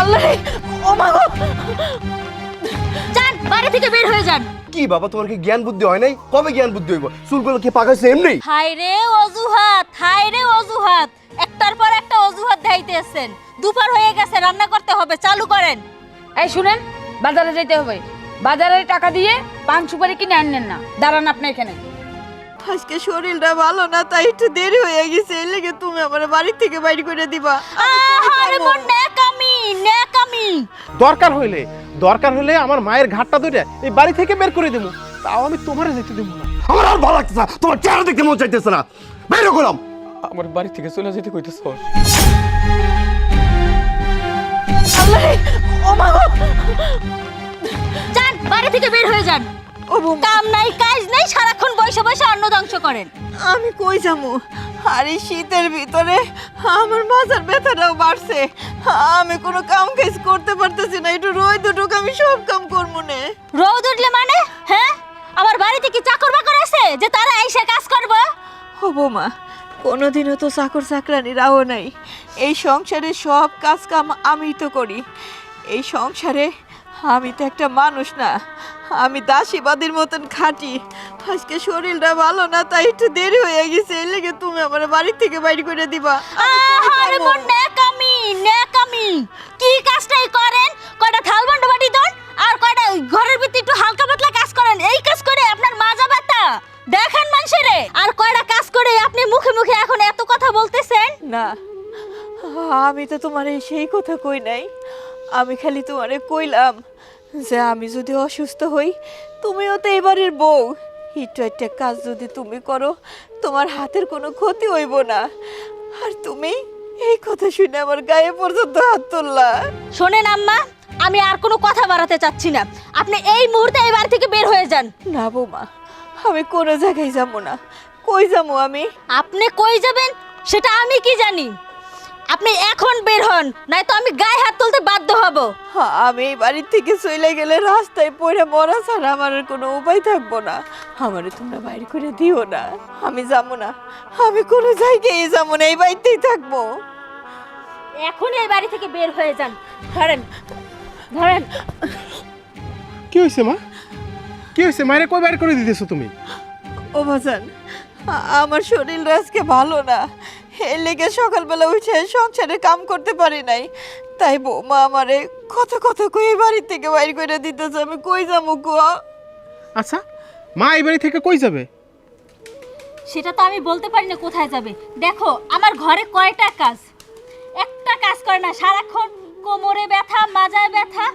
আল্লাহ রে ও মা গো। যান বাড়ি থেকে বের হয়ে যান। কি বাবা তোমার কি জ্ঞান বুদ্ধি হয় নাই? কবে জ্ঞান বুদ্ধি হইব? চুলগুলো কি পাকাইছে এমনি? হাই রে অজুহাত হাই রে অজুহাত। একটার পর একটা অজুহাত দেখাইতেছেন। দুপুর হয়ে গেছে রান্না করতে হবে চালু করেন। এই শুনেন বাজারে যেতে হবে। বাজারে টাকা দিয়ে পান সুপারি কিনে আনলেন না। দাঁড়ান আপনি এখানে। আজকে শরীরটা ভালো না তাই একটু দেরি হয়ে গেছে। এই লেগে তুমি আমার বাড়ি থেকে বাইরে করে দিবা। আরে মোর নেকামি নেকামি দরকার হইলে দরকার হলে আমার মায়ের ঘাটটা ধরে এই বাড়ি থেকে বের করে দেবো তাও আমি তোমারে যেতে দেবো না। আমার আর ভালো লাগতেছে না। তোমার চেহারা দেখতে মন চাইতেছে না। বাইরে করলাম আমার বাড়ি থেকে চলে যেতে কইতেছ? আল্লাহ ও মা গো। যান বাড়ি থেকে বের হয়ে যান। ও বৌমা কাম নাই কাজ নাই সারাক্ষণ বসে বসে অন্ন ধ্বংস করেন। আমি কই যাব? আর এই শীতের ভিতরে আমার মাথার ব্যথাটাও বাড়ছে। আমি কোনো কাম কাজ করতে পারতেছি না একটু রোদ দুটুক আমি সব কাম করব না। রোদ উঠলে মানে? হ্যাঁ? আমার বাড়িতে কি চাকর বাকর আছে যে তারা এসে কাজ করবে? ও বৌমা কোনোদিনও তো চাকর চাকরানিরাও নাই। এই সংসারে সব কাজ কাম আমি তো করি। এই সংসারে আমি তো একটা মানুষ না। আমি দাসীবাদীর মতন খাটি। আজকে শরীরটা ভালো না তাই একটু দেরি হয়ে গেছে। এই লেগে তুমি আমার বাড়ি থেকে বাইরে করে দিবা। আরে? মোর নেকামি নেকামি কি কাজটাই করেন? কয়টা থাল বাটি দন আর কয়টা ঘরের ভিতরে একটু হালকা পাতলা কাজ করেন। এই কাজ করে আপনার মাজা ব্যথা। দেখেন মানুষেরে। আর কয়টা কাজ করে আপনি মুখে মুখে এখন এত কথা বলতেছেন? না আমি তো তোমার এই সেই কথা কই নাই। আমি খালি তোমারে কইলাম যে আমি যদি অসুস্থ হই তুমিও তো এবারের বউ। একটু একটা কাজ যদি তুমি করো তোমার হাতের কোনো ক্ষতি হইব না। আর তুমি এই কথা শুনে আমার গায়ে পর্যন্ত হাত তুললা। শোনেন আম্মা আমি আর কোনো কথা বাড়াতে চাচ্ছি না। আপনি এই মুহূর্তে এই বাড়ি থেকে বের হয়ে যান। না বৌমা আমি কোনো জায়গায় যাব না। কই যাব আমি? আপনি কই যাবেন সেটা আমি কি জানি? আপনি এখন বের হন নয়তো আমি গায়ে হাত তুলতে বাধ্য হব। আমি এই বাড়ির থেকে চলে গেলে রাস্তায় পড়ে মরা ছাড়া আমার আর কোনো উপায় থাকব না। আমারে তোমরা বাইর করে দিও না। আমি যাব না। আমি কোনো জায়গায় যাব না এই বাড়িতেই থাকব। এখন এই বাড়ি থেকে বের হয়ে যান। ধরেন ধরেন। কি হয়েছে মা? কি হয়েছে? মায়ের কই বের করে দিতেছো তুমি? ও বাজান আমার শরীর আজকে ভালো না। এর লেগে সকালবেলা উঠে সংসারে কাম করতে পারি নাই। তাই বৌমা আমারে কত কত কই বাড়ি থেকে বাইরে করে দিতেছে আমি কই যাব গো? আচ্ছা মা এই বাড়ি থেকে কই যাবে? সেটা তো আমি বলতে পারি না কোথায় যাবে। দেখো আমার ঘরে কয়টা কাজ? একটা কাজ করে না সারাক্ষণ কোমরে ব্যথা মাজায় ব্যথা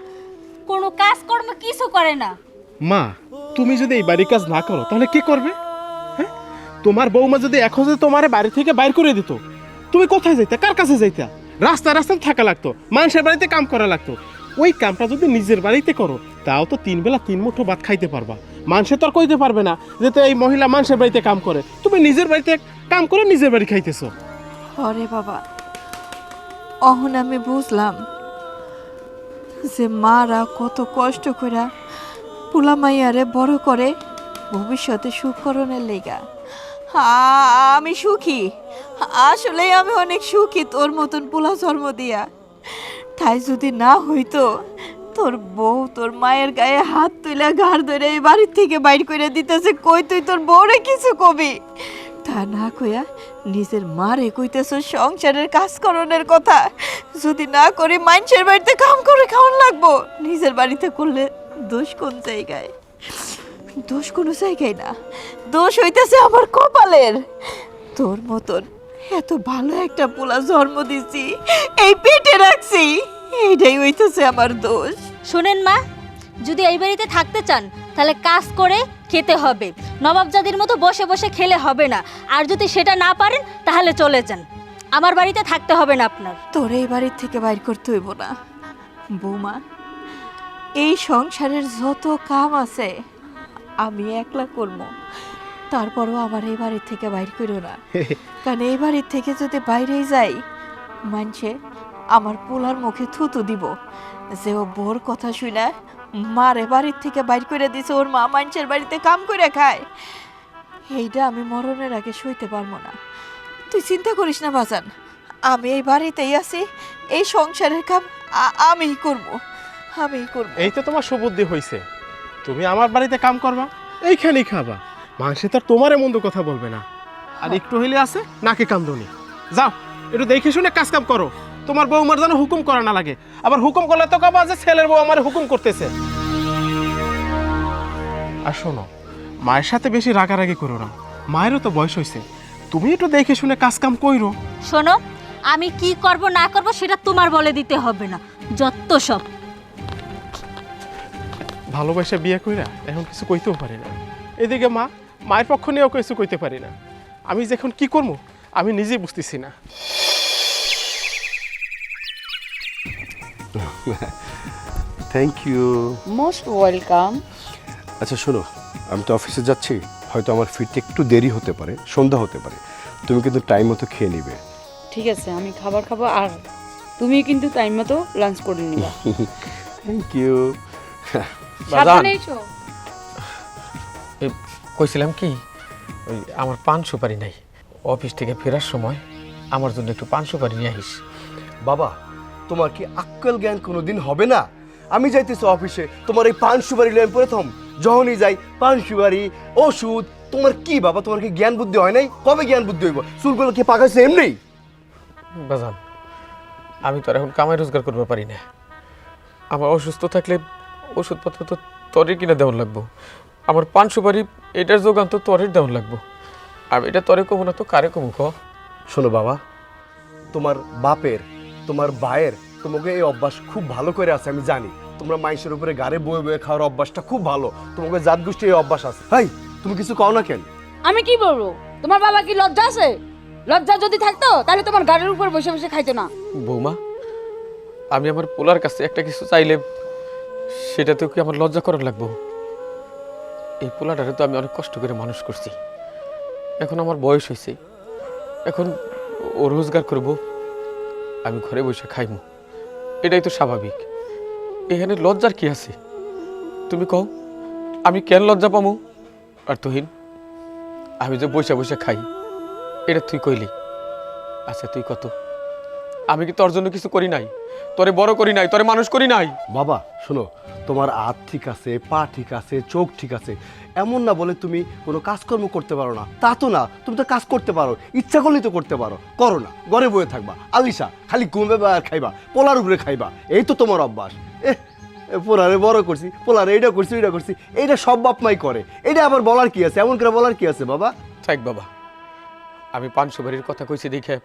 কোনো কাজকর্ম কিছু করে না। মা তুমি যদি এই বাড়ির কাজ না করো তাহলে কি করবে? তোমার বৌমা যদি এখন যদি তোমার বাড়ি থেকে বাইর করে দিত, তুমি কোথায় যাইতা? কার কাছে যাইতা? রাস্তা রাস্তায় থাকা লাগতো, মানুষের বাড়িতে কাম করা লাগতো। ওই কামটা যদি নিজের বাড়িতে করো, তাও তো তিন বেলা তিন মুঠো ভাত খাইতে পারবা। মানুষে তো আর কইতে পারবে না যে তো এই মহিলা মানুষের বাড়িতে কাম করে। তুমি নিজের বাড়িতে কাম করে নিজের বাড়ি খাইতেছো। অরে বাবা, অহন আমি বুঝলাম যে মারা কত কষ্ট করে পুলা মাইয়ারে বড় করে ভবিষ্যতে সুখকরণের লেগা। আমি সুখী। আসলে আমি অনেক সুখী তোর মতন পোলা জন্ম দিয়া। তাই যদি না হইতো, তোর বউ তোর মায়ের গায়ে হাত তুলে ঘাড় ধরে এই বাড়ির থেকে বাইর করে দিতেছে, কই তুই তোর বউরে কিছু কবি? তা না কইয়া নিজের মারে কইতেছ সংসারের কাজকরণের কথা। যদি না করি মানুষের বাড়িতে কাম করে খাওয়ান লাগবো। নিজের বাড়িতে করলে দোষ কোন জায়গায়? দোষ কোনো জায়গায় না। দোষ হইতেছে আমার কপালের। তোর মতন এত ভালো একটা পোলা জন্ম দিছি এই পেটে রাখছি এইটাই হইতেছে আমার দোষ। শোনেন মা যদি এই বাড়িতে থাকতে চান তাহলে কাজ করে খেতে হবে। নবাবজাদির মতো বসে বসে খেলে হবে না। আর যদি সেটা না পারেন তাহলে চলে যান। আমার বাড়িতে থাকতে হবে না আপনার। তোর এই বাড়ির থেকে বাইর করতে হইব না। বৌমা এই সংসারের যত কাম আছে আমি একলা করব। তারপরও আমার এই বাড়ির থেকে বাইর করো না। কারণ এই বাড়ির থেকে যদি বাইরেই যাই, মানছে আমার পোলার মুখে থুতু দিব। যে ও বোর কথা শুনে মারে বাড়ির থেকে বাইর করে দিছে, ওর মা মানুষের বাড়িতে কাম করে খায়। এইটা আমি মরণের আগে সইতে পারব না। তুই চিন্তা করিস না, বাজান। আমি এই বাড়িতেই আছি, এই সংসারের কাম আমিই করব। আমিই করব। এই তো তোমার সুবুদ্ধি হয়েছে তুমি আমার বাড়িতে কাম করবা? এইখানেই খাবা। মাংসে তো আর তোমারে মন্দ কথা বলবে না। আর একটু হইলে আছে? নাকে কান্দনি যাও একটু দেখে শুনে কাজ কাম করো। তোমার বউ বৌমার যেন হুকুম করা না লাগে। আবার হুকুম করলে তো কাবা যে ছেলের বউ আমার হুকুম করতেছে। আর শোনো মায়ের সাথে বেশি রাগারাগি করো না। মায়েরও তো বয়স হয়েছে তুমি একটু দেখে শুনে কাজ কাম কইরো। শোনো আমি কি করব না করব সেটা তোমার বলে দিতে হবে না। যত সব। ভালোবাসা বিয়ে কইরা এখন কিছু কইতেও পারি না। এদিকে মা মায়ের পক্ষ নিয়েও কিছু কইতে পারি না। আমি যে এখন কি করব আমি নিজেই বুঝতেছি না। থ্যাংক ইউ মোস্ট ওয়েলকাম আচ্ছা শোনো আমি তো অফিসে যাচ্ছি হয়তো আমার ফিরতে একটু দেরি হতে পারে সন্ধ্যা হতে পারে। তুমি কিন্তু টাইম মতো খেয়ে নিবে। ঠিক আছে আমি খাবার খাব আর তুমি কিন্তু টাইম মতো লাঞ্চ করে নিবা। থ্যাংক ইউ সাবধানে এসো এই কইছিলাম কি ওই আমার পান সুপারি নাই। অফিস থেকে ফেরার সময় আমার জন্য একটু পান সুপারি নিয়ে আহিস বাবা তোমার কি আক্কেল জ্ঞান কোনোদিন হবে না? আমি যাইতেছি অফিসে তোমার এই পান সুপারি লেন প্রথম যখনই যাই পান সুপারি ওষুধ তোমার কি বাবা তোমার কি জ্ঞান বুদ্ধি হয় নাই? কবে জ্ঞান বুদ্ধি হইব? চুলগুলো কি পাকাইছে এমনি? বাজান আমি তো আর এখন কামাই রোজগার করতে পারি না। আমার অসুস্থ থাকলে ওষুধপত্র তো তরে কিনা দেওয়ার লাগবো। আমার পান সুপারি এটার যোগান তো তরের দেওয়ার লাগবো। আমি এটা তরে কমু না তো কারে কমু ক? শোনো বাবা তোমার বাপের তোমার ভাইয়ের তোমাকে এই অভ্যাস খুব ভালো করে আছে আমি জানি। তোমরা মাইসের উপরে গাড়ে বয়ে বয়ে খাওয়ার অভ্যাসটা খুব ভালো। তোমাকে জাত গোষ্ঠী এই অভ্যাস আছে। হাই তুমি কিছু কও না কেন? আমি কি বলব? তোমার বাবা কি লজ্জা আছে? লজ্জা যদি থাকতো তাহলে তোমার গাড়ির উপর বসে বসে খাইতো না। বৌমা আমি আমার পোলার কাছে একটা কিছু চাইলে সেটাতেও কি আমার লজ্জা করার লাগবো? এই পোলাটারে তো আমি অনেক কষ্ট করে মানুষ করছি। এখন আমার বয়স হয়েছে। এখন ও রোজগার করব। আমি ঘরে বসে খাইমু। এটাই তো স্বাভাবিক। এখানে লজ্জার কি আছে? তুমি কও, আমি কেন লজ্জা পামু? আর তুহিন, আমি যে বসে বসে খাই, এটা তুই কইলি। আচ্ছা তুই কত? আমি কি তোর জন্য কিছু করি নাই? তোরে বড় করি নাই? তোরে মানুষ করি নাই? বাবা শোনো, তোমার হাত ঠিক আছে, পা ঠিক আছে, চোখ ঠিক আছে, এমন না বলে তুমি কোনো কাজকর্ম করতে পারো না। তা তো না, তুমি তো কাজ করতে পারো, ইচ্ছা করলেই তো করতে পারো। করো না, ঘরে বয়ে থাকবা। আলিশা, খালি ঘুমবে আর খাইবা, পোলার উপরে খাইবা, এই তো তোমার অভ্যাস। এ পোলারে বড় করছি, পোলারে এইটা করছি এইটা করছি এইটা সব বাপ মাই করে। এটা আবার বলার কি আছে? এমন করে বলার কি আছে বাবা? থাক বাবা, আমি পাঁচশো বাড়ির কথা কইছি দেখে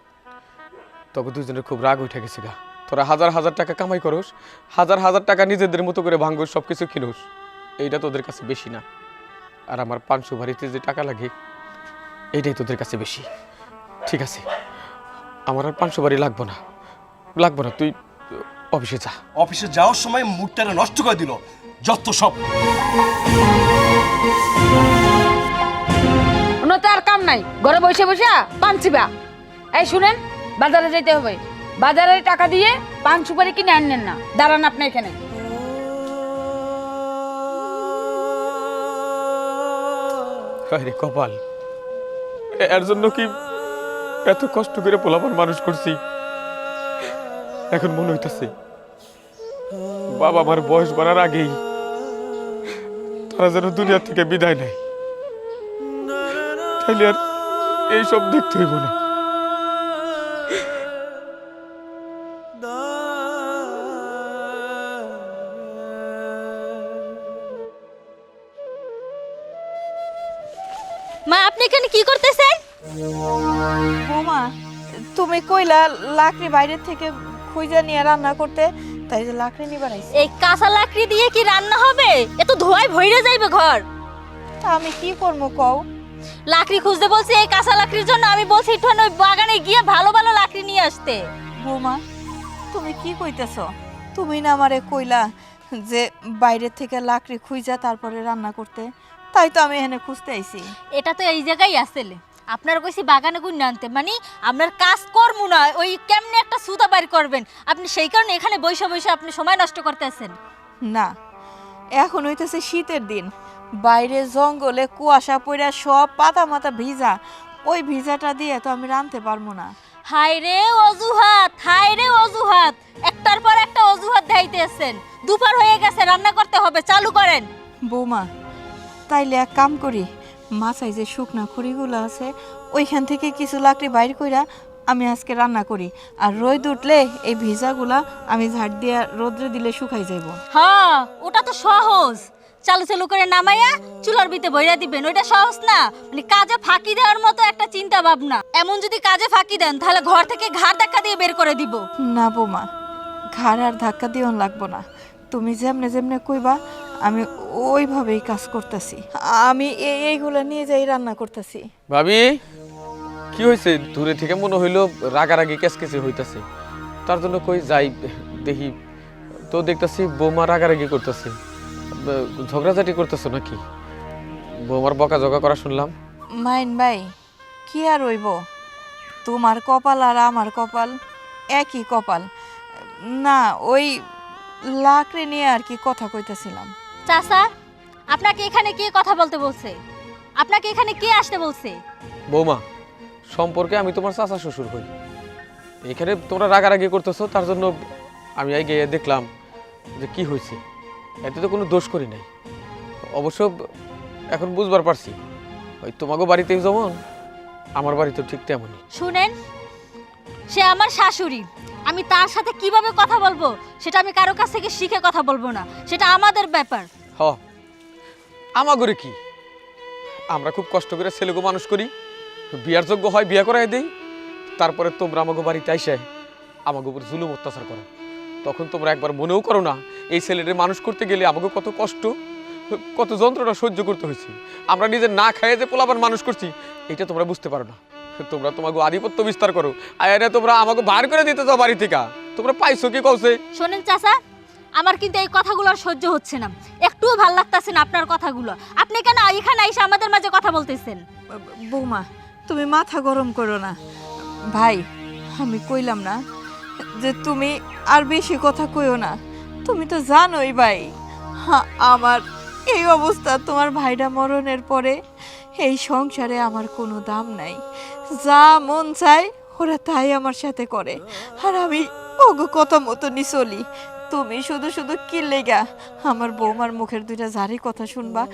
তখন দুজনের খুব রাগ উঠে গেছে গা। তোরা হাজার হাজার টাকা কামাই করোস হাজার হাজার টাকা নিজেদের মতো করে ভাঙ্গোস সব কিছু কিনোস। এইটা তোদের কাছে বেশি না। আর আমার পাঁচশো বাড়িতে যে টাকা লাগে এইটাই তোদের কাছে বেশি। ঠিক আছে আমার আর পাঁচশো বাড়ি লাগবো না। লাগবো না তুই অফিসে যা। অফিসে যাওয়ার সময় মুডটারে নষ্ট করে দিল যত সব। অন্য তো আর কাম নাই ঘরে বসে বসে পান চিবা এই শুনেন বাজারে যেতে হবে। বাজারে টাকা দিয়ে পান সুপারি কিনে আনেন না। দাঁড়ান আপনি এখানে। কপাল। এর জন্য কি এত কষ্ট করে পোলাপান মানুষ করছি? এখন মনে হইতাছে, বাবা আমার বয়স বাড়ার আগেই তারা যেন দুনিয়া থেকে বিদায় নেয়। তাইলে আর এইসব দেখতে হইব না। কইলা লাকড়ি বাইরের থেকে খুঁজে নিয়ে রান্না করতে তাই যে লাকড়ি নিয়ে বানাইছি। এই কাঁচা লাকড়ি দিয়ে কি রান্না হবে? এত ধোয়ায় ভইরে যাইবে ঘর। তা আমি কি করব কও? লাকড়ি খুঁজতে বলছি এই কাঁচা লাকড়ির জন্য আমি বলছি একটু ওই বাগানে গিয়ে ভালো ভালো লাকড়ি নিয়ে আসতে। বৌমা তুমি কি কইতেছো? তুমি না আমারে কইলা যে বাইরের থেকে লাকড়ি খুঁজা তারপরে রান্না করতে তাই তো আমি এখানে খুঁজতে আইছি। এটা তো এই জায়গায় আসলে আপনার কইছি বাগানে গুণ আনতে। মানে আপনার কাজ কর্ম না ওই কেমনে একটা সুতা বাইর করবেন? আপনি সেই কারণে এখানে বসে বসে আপনি সময় নষ্ট করতেছেন। না এখন হইতেছে শীতের দিন। বাইরে জঙ্গলে কুয়াশা পড়া সব পাতা মাথা ভিজা। ওই ভিজাটা দিয়ে তো আমি রানতে পারব না। হাই রে অজুহাত হাই রে অজুহাত। একটার পর একটা অজুহাত দেখাইতেছেন। দুপুর হয়ে গেছে রান্না করতে হবে চালু করেন। বৌমা তাইলে এক কাম করি। মাছায় যে শুকনা খড়িগুলো আছে ওইখান থেকে কিছু লাকড়ি বাইর কইরা আমি আজকে রান্না করি। আর রোদ উঠলে এই ভিজাগুলা আমি ঝাড় দিয়া রোদ্রে দিলে শুকাই যাইব। হ্যাঁ ওটা তো সহজ। চালু চালু করে নামাইয়া চুলার ভিতরে বইরা দিবেন ওইটা সহজ না। মানে কাজে ফাঁকি দেওয়ার মতো একটা চিন্তা ভাবনা। এমন যদি কাজে ফাঁকি দেন তাহলে ঘর থেকে ঘাড় ধাক্কা দিয়ে বের করে দিব। না বৌমা ঘাড় আর ধাক্কা দিও লাগবো না। তুমি যেমনে যেমনে কইবা আমি ওইভাবেই কাজ করতেছি। আমি এই এইগুলো নিয়ে যাই রান্না করতেছি। ভাবি কি হয়েছে দূরে থেকে মনে হইল রাগারাগি কেসকেসে হইতাছে। তার জন্য কই যাই দেখি। তো দেখতাছি বৌমা রাগারাগি করতেছে। ঝগড়াঝাটি করতেছো নাকি? বৌমার বকা জগা করা শুনলাম। মাইন ভাই কি আর হইব? তোমার কপাল আর আমার কপাল একই কপাল। না ওই লাকড়ি নিয়ে আর কি কথা কইতেছিলাম। চাচা আপনাকে এখানে কে কথা বলতে বলছে? আপনাকে এখানে কে আসতে বলছে? বৌমা সম্পর্কে আমি তোমার চাচা শ্বশুর হই। এখানে তোমরা রাগারাগি করতেছো তার জন্য আমি আই গিয়ে দেখলাম যে কি হয়েছে। এতে তো কোনো দোষ করি নাই। অবশ্য এখন বুঝবার পারছি। ওই তোমাকে বাড়িতেই যেমন আমার বাড়িতে ঠিক তেমনই। শুনেন সে আমার শাশুড়ি। আমি তার সাথে কীভাবে কথা বলব, সেটা আমি কারও কাছ থেকে শিখে কথা বলব না। সেটা আমাদের ব্যাপার। হ। আমাগরে কি? আমরা খুব কষ্ট করে ছেলেকে মানুষ করি। বিয়ার যোগ্য হয় বিয়া করাই দেই। তারপরে তোমরা আমাকে বাড়িতে আইসে আমাকে উপর জুলুম অত্যাচার করো। তখন তোমরা একবার মনেও করো না, এই ছেলেদের মানুষ করতে গেলে আমাকে কত কষ্ট, কত যন্ত্রণা সহ্য করতে হয়েছে আমরা নিজে না খাইয়ে যে পোলাপান মানুষ করছি এটা তোমরা বুঝতে পারো না। তোমরা তোমাকে আধিপত্য বিস্তার করো। আয়ারে তোমরা আমাকে বার করে দিতে চাও বাড়ি থেকে। তোমরা পাইছো কি কৌছে শোনেন চাচা আমার কিন্তু এই কথাগুলো আর সহ্য হচ্ছে না। একটুও ভালো লাগতেছে না আপনার কথাগুলো। আপনি কেন এখানে এসে আমাদের মাঝে কথা বলতেছেন? বৌমা তুমি মাথা গরম করো না। ভাই আমি কইলাম না যে তুমি আর বেশি কথা কইও না। তুমি তো জানোই ভাই আমার এই অবস্থা। তোমার ভাইটা মরণের পরে এই সংসারে আমার কোনো দাম নাই। যা মন চায়, ওরা তাই আমার সাথে করে। আর আমি, ওগো কথা মতনই চলি। তুমি শুধু শুধু কি লেগা? আমার বৌমার মুখের দুইটা জারি কথা শুনবা?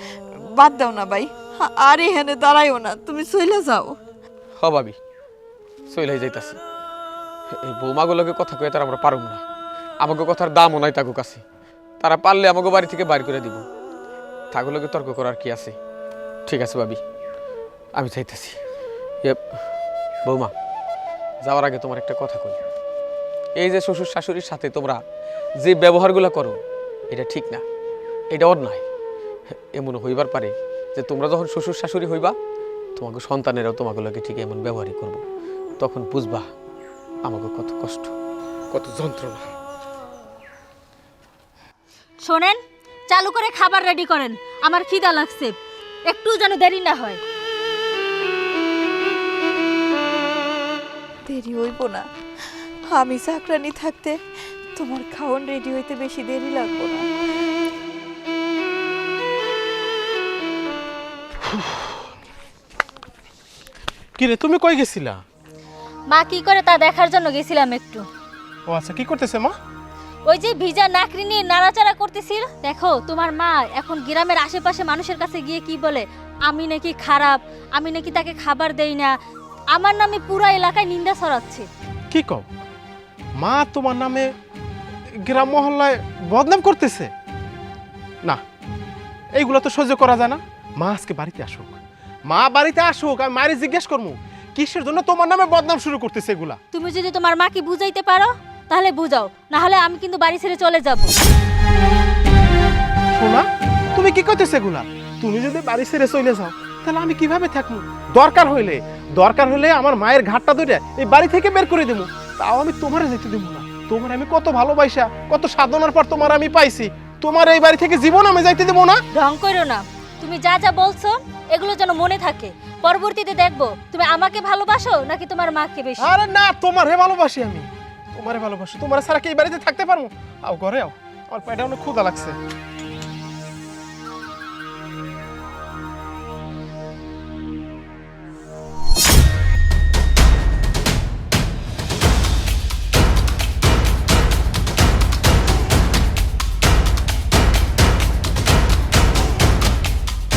বাদ দাও না, ভাই। আর এখানে দাঁড়াইও না, তুমি চলে যাও। হ, ভাবি। যাইতাছি। এই বৌমাগুলোকে কথা কয়ে তারা আমরা পারুম না। আমাকে কথার দামও নাই তাকে কাছে। তারা পারলে আমাকে বাড়ি থেকে বাইর করে দিব। তাগুলোকে তর্ক করার কি আছে? ঠিক আছে, ভাবি। আমি চাইতেছি বৌমা, যাওয়ার আগে তোমার একটা কথা কই। এই যে শ্বশুর শাশুড়ির সাথে তোমরা যে ব্যবহারগুলো করো, এটা ঠিক না, এটা অন্যায়। এমন হইবার পারে যে তোমরা যখন শ্বশুর শাশুড়ি হইবা, তোমাকে সন্তানেরাও তোমাগুলোকে ঠিক এমন ব্যবহারই করব। তখন বুঝবা আমাকে কত কষ্ট, কত যন্ত্রণা। শোনেন, চালু করে খাবার রেডি করেন। আমার খিদা লাগছে। একটু যেন দেরি না হয়। দেরি হইব না। আমি চাকরানি থাকতে তোমার খাওয়ান রেডি হইতে বেশি দেরি লাগবো না। কিরে তুমি কই গেছিলা? মা কি করে তা দেখার জন্য গেছিলাম একটু। ও আচ্ছা কি করতেছে মা? ওই যে ভিজা নাকরি নিয়ে নাড়াচাড়া করতেছিল। দেখো তোমার মা এখন গ্রামের আশেপাশে মানুষের কাছে গিয়ে কি বলে? আমি নাকি খারাপ আমি নাকি তাকে খাবার দেই না আমার নামে পুরো এলাকায় নিন্দা ছড়াচ্ছে। কি কও? মা তোমার নামে গ্রাম মহল্লায় বদনাম করতেছে? না এইগুলো তো সহ্য করা যায় না। মা আজকে বাড়িতে আসুক। মা বাড়িতে আসুক আমি মায়ের জিজ্ঞেস করব কিসের জন্য তোমার নামে বদনাম শুরু করতেছে এগুলা? তুমি যদি তোমার মাকে বুঝাইতে পারো তাহলে বুঝাও না হলে আমি কিন্তু বাড়ি ছেড়ে চলে যাব। শোনা তুমি কি করতেছে এগুলা? তুমি যদি বাড়ি ছেড়ে চলে যাও তাহলে আমি কীভাবে থাকব? দরকার হইলে দরকার হলে আমার মায়ের ঘাটটা দুইটা এই বাড়ি থেকে বের করে দেবো তাও আমি তোমারে যেতে দেবো না। তোমার আমি কত ভালোবাসা কত সাধনার পর তোমার আমি পাইছি। তোমার এই বাড়ি থেকে জীবন আমি যাইতে দেবো না। ঢং করো না। তুমি যা যা বলছো এগুলো যেন মনে থাকে। পরবর্তীতে দেখব তুমি আমাকে ভালোবাসো নাকি তোমার মাকে বেশি? আরে না তোমার হে ভালোবাসি আমি। তোমারে ভালোবাসি। তোমার ছাড়া কি এই বাড়িতে থাকতে পারব? আও ঘরে আও। আমার পেটে অনেক ক্ষুধা লাগছে।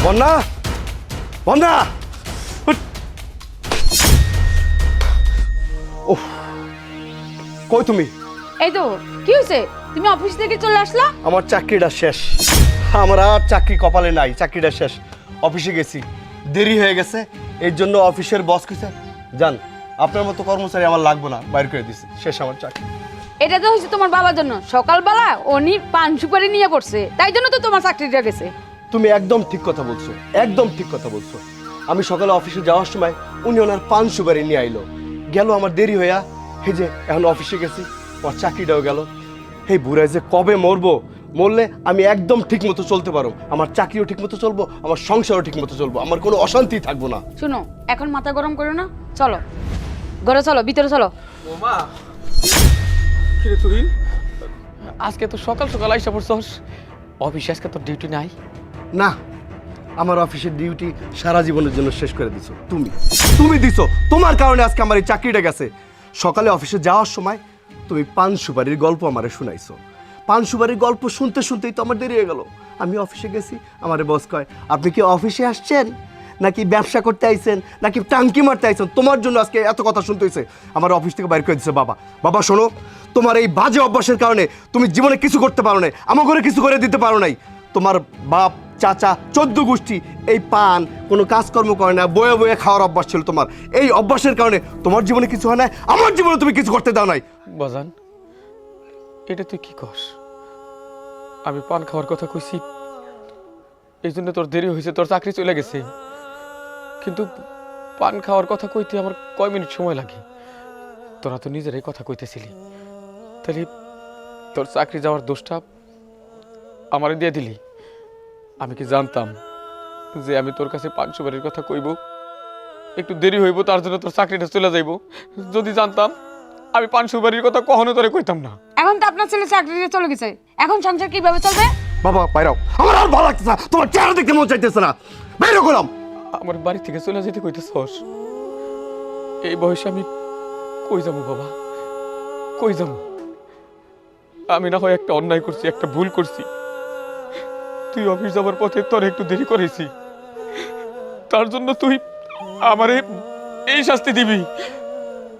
বন্যা? বন্যা! ওহ কই তুমি? এই তো কি হয়েছে তুমি অফিস থেকে চলে আসলা? আমার চাকরিটা শেষ। আমার আর চাকরি কপালে নাই চাকরিটা শেষ। অফিসে গেছি। দেরি হয়ে গেছে এর জন্য অফিসের বস কইছে যান আপনার মতো কর্মচারী আমার লাগবে না বাইর করে দিছে। শেষ আমার চাকরি। এটা তো হয়েছে তোমার বাবার জন্য। সকালবেলা উনি পান সুপারি নিয়ে পড়ছে। তাই জন্য তো তোমার চাকরিটা গেছে। তুমি একদম ঠিক কথা বলছো একদম ঠিক কথা বলছো। আমি সকালে অফিসে যাওয়ার সময় উনি ওনার পান সুপারি নিয়ে আইলো। গেল আমার দেরি হইয়া এই যে এখন অফিসে গেছি ওর চাকরিটাও গেল। এই বুড়ায় যে কবে মরবো মরলে আমি একদম ঠিক মতো চলতে পারো আমার চাকরিও ঠিক মতো চলবো আমার সংসারও ঠিক মতো চলবো আমার কোনো অশান্তি থাকব না। শুনো এখন মাথা গরম করো না চলো। ঘরে চলো ভিতরে চলো। ওমা কিরে তুই আজকে তো সকাল সকাল আইসা পড়ছস। অফিসে আজকে তো ডিউটি নাই। না, আমার অফিসের ডিউটি সারা জীবনের জন্য শেষ করে দিছো। তুমি তুমি দিছো। তোমার কারণে আজকে আমার এই চাকরিটা গেছে। সকালে অফিসে যাওয়ার সময় তুমি পান সুপারির গল্প আমারে শুনাইছো। পান সুপারির গল্প শুনতে শুনতেই তো আমার দেরি হয়ে গেল। আমি অফিসে গেছি, আমার বস কয়, আপনি কি অফিসে আসছেন? নাকি ব্যবসা করতে আইছেন? নাকি টাঙ্কি মারতে আইছেন? তোমার জন্য আজকে এত কথা শুনতে হয়েছে আমার অফিস থেকে বাইর করে দিচ্ছে বাবা। বাবা, শোনো, তোমার এই বাজে অভ্যাসের কারণে তুমি জীবনে কিছু করতে পারো নাই। আমার ঘরে কিছু করে দিতে পারো নাই। তোমার বাপ চাচা, চোদ্দ গোষ্ঠী, এই পান, কোনো কাজকর্ম করে না, বয়ে বয়ে খাওয়ার অভ্যাস ছিল তোমার। এই অভ্যাসের কারণে তোমার জীবনে কিছু হয় না আমার জীবনে তুমি কিছু করতে দাও নাই। বাজান, এটা তুই কি কস? আমি পান খাওয়ার কথা কইছি, এই জন্য তোর দেরি হয়েছে তোর চাকরি চলে গেছে। কিন্তু পান খাওয়ার কথা কইতে আমার কয় মিনিট সময় লাগে? তোরা তো নিজেরাই কথা কইতেছিলি। তাহলে তোর চাকরি যাওয়ার দোষটা আমারে দিয়ে দিলি। আমি কি জানতাম যে আমি তোর কাছে পাঁচশো বাড়ির কথা কইব? একটু দেরি হইব তার জন্য তোর চাকরিটা চলে যাইব। যদি জানতাম আমি পান সুপারির কথা কখনো তোরে কইতাম না। এখন তো আপনার ছেলে চাকরিতে চলে গেছে। এখন সংসার কীভাবে চলবে? বাবা বাইরাও আমার আর ভালো লাগতেছে না। তোমার চেহারা দেখতে মন চাইতেছে না। বাইরে করলাম আমার বাড়ি থেকে চলে যেতে কইতেছস? এই বয়সে আমি কই যাব বাবা? কই যাব? আমি না হয় একটা অন্যায় করছি একটা ভুল করছি। তুই অফিস যাবার পথে তোর একটু দেরি করেছি। তার জন্য তুই আমারে এই শাস্তি দিবি।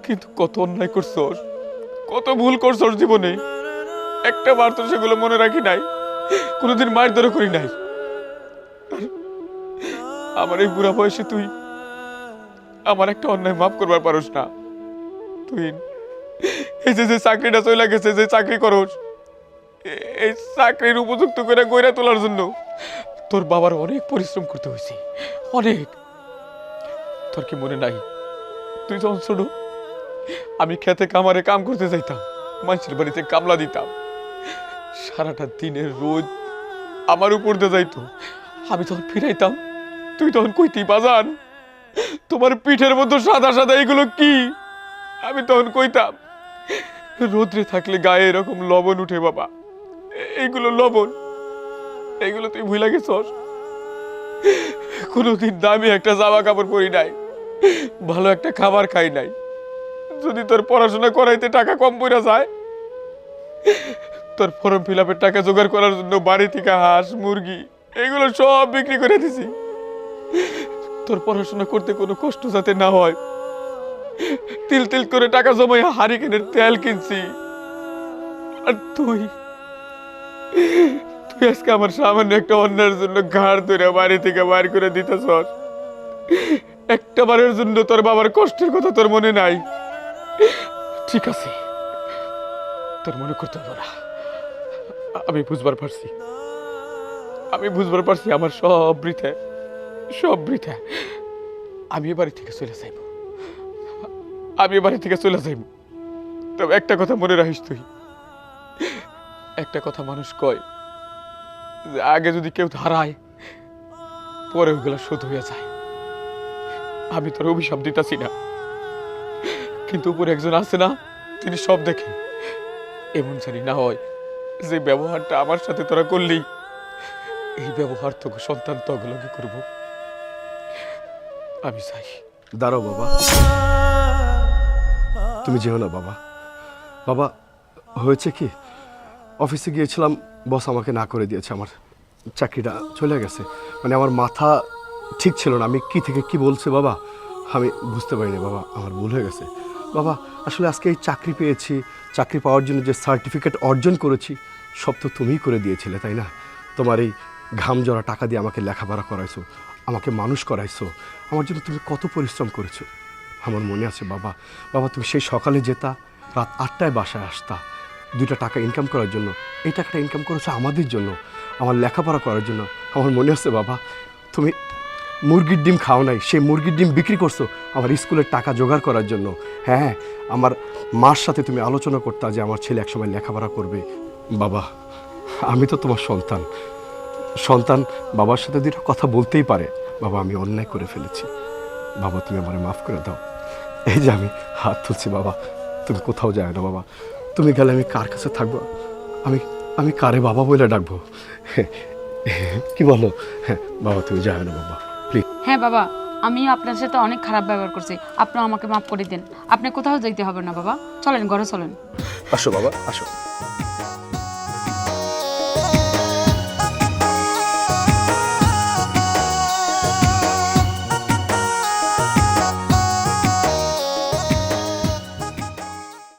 কিন্তু কত অন্যায় করছস, কত ভুল করছস জীবনে। একটা বার তো সেগুলো মনে রাখি নাই, কোনোদিন মায়ের দরে করি নাই। আমার এই বুড়া বয়সে তুই আমার একটা অন্যায় মাফ করবার পারস না। তুই এই যে যে চাকরিটা চলে গেছে, যে চাকরি করস এই চাকরির উপযুক্ত করে গইরা তোলার জন্য তোর বাবার অনেক পরিশ্রম করতে হয়েছে। অনেক। তোর কি মনে নাই? তুই যখন ছোট, আমি খেতে কামারে কাম করতে যাইতাম, মানুষের বাড়িতে কামলা দিতাম। সারাটা দিনের রোদ আমার উপর দিয়ে যাইতো। আমি তখন ফিরাইতাম, তুই তখন কইতি, বাজান, তোমার পিঠের মধ্যে সাদা সাদা এগুলো কি? আমি তখন কইতাম, রোদ্রে থাকলে গায়ে এরকম লবণ উঠে বাবা। এইগুলো লবণ, এইগুলো তুই ভুলে গেছস? কোনোদিন দামি একটা জামা কাপড় পরি নাই, ভালো একটা খাবার খাই নাই। যদি তোর পড়াশোনা করাইতে টাকা কম পড়ে যায়, তোর ফর্ম ফিল আপের টাকা জোগাড় করার জন্য বাড়ি থেকে হাঁস, মুরগি এগুলো সব বিক্রি করে দিছি। তোর পড়াশোনা করতে কোনো কষ্ট যাতে না হয়, তিল তিল করে টাকা জমাই হারিকেনের তেল কিনছি। আর তুই তুই আজকে আমার সামান্য একটা অন্যের জন্য ঘাড় ধরে বাড়ি থেকে বাইর করে দিতেছ একটা বারের জন্য তোর বাবার কষ্টের কথা তোর মনে নাই। ঠিক আছে। তোর মনে করতে হবে না। আমি বুঝবার পারছি। আমি বুঝবার পারছি আমার সব বৃথা। সব বৃথা। আমি বাড়ি থেকে চলে যাইব। আমি বাড়ি থেকে চলে যাইব। তবে একটা কথা মনে রাখিস তুই। একটা কথা মানুষ কয়, যে আগে যদি কেউ হারায় পরে ওইগুলো শোধ হয়ে যায়। আমি তোর অভিশাপ দিতাছি না। কিন্তু উপরে একজন আছে না, তিনি সব দেখেন। এমন জানি না হয় যে ব্যবহারটা আমার সাথে তোরা করলি। এই ব্যবহার তো সন্তান তো অবলম্বন করব। আমি চাই। দাঁড়াও বাবা। তুমি যেও না বাবা। বাবা, হয়েছে কি? অফিসে গিয়েছিলাম, বস আমাকে না করে দিয়েছে, আমার চাকরিটা চলে গেছে। মানে আমার মাথা ঠিক ছিল না, আমি কি থেকে কি বলছে বাবা? আমি বুঝতে পারিনি বাবা, আমার ভুল হয়ে গেছে। বাবা, আসলে আজকে এই চাকরি পেয়েছি, চাকরি পাওয়ার জন্য যে সার্টিফিকেট অর্জন করেছি, সব তো তুমিই করে দিয়েছিলে, তাই না? তোমার এই ঘাম জড়া টাকা দিয়ে আমাকে লেখাপড়া করাইছো, আমাকে মানুষ করাইছো, আমার জন্য তুমি কত পরিশ্রম করেছ। আমার মনে আছে বাবা বাবা তুমি সেই সকালে যেতা, রাত আটটায় বাসায় আসতা দুইটা টাকা ইনকাম করার জন্য। এই টাকাটা ইনকাম করেছ আমাদের জন্য, আমার লেখাপড়া করার জন্য। আমার মনে হচ্ছে বাবা, তুমি মুরগির ডিম খাও নাই, সেই মুরগির ডিম বিক্রি করছ আমার স্কুলের টাকা জোগাড় করার জন্য। হ্যাঁ আমার মার সাথে তুমি আলোচনা করতা যে আমার ছেলে একসময় লেখাপড়া করবে। বাবা, আমি তো তোমার সন্তান। সন্তান বাবার সাথে দুটো কথা বলতেই পারে। বাবা, আমি অন্যায় করে ফেলেছি। বাবা, তুমি আমার মাফ করে দাও। এই যে আমি হাত তুলছি, বাবা, তুমি কোথাও যায় না, বাবা। তুমি গেলে আমি কার কাছে থাকব? আমি আমি কারে বাবা বলে ডাকবো? কি বলো? হ্যাঁ বাবা তুমি যাবে না বাবা প্লিজ হ্যাঁ বাবা আমি আপনার সাথে অনেক খারাপ ব্যবহার করছি। আপনি আমাকে মাফ করে দিন। আপনি কোথাও যাইতে হবে না বাবা। চলেন ঘরে চলেন। আসো বাবা আসো।